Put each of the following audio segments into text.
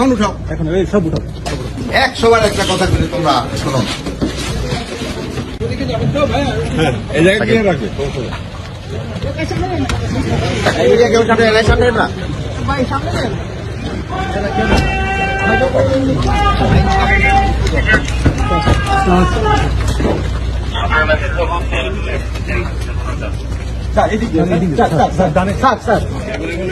এখন উঠাও এখন এই সব উঠাও একশো বার একটা কথা বলে তোমরা শোনো হ্যাঁ স্যার এদিক দিয়ে স্যার স্যার স্যার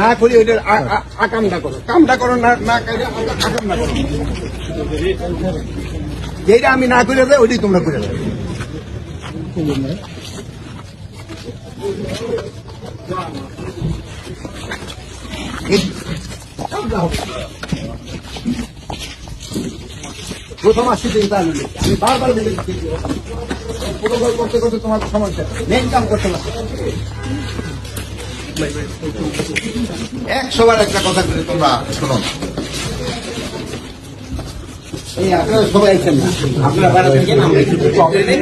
না করি, ওইটা আকামটা করো। কামটা করো, না করো। যেটা আমি না করে দেয় ওইটাই তোমরা করে দেবে। প্রথম আসছি দিন তার আমি বারবার দিচ্ছি প্রোটোকল করতে করতে তোমার সমস্যা। মেন কাম করতে পারছ একশো বার একটা কথা করে তোমরা শোনো। এই আপনারা সবাই আছেন না? আপনারা বাইরে থেকে আমরা প্রবলেম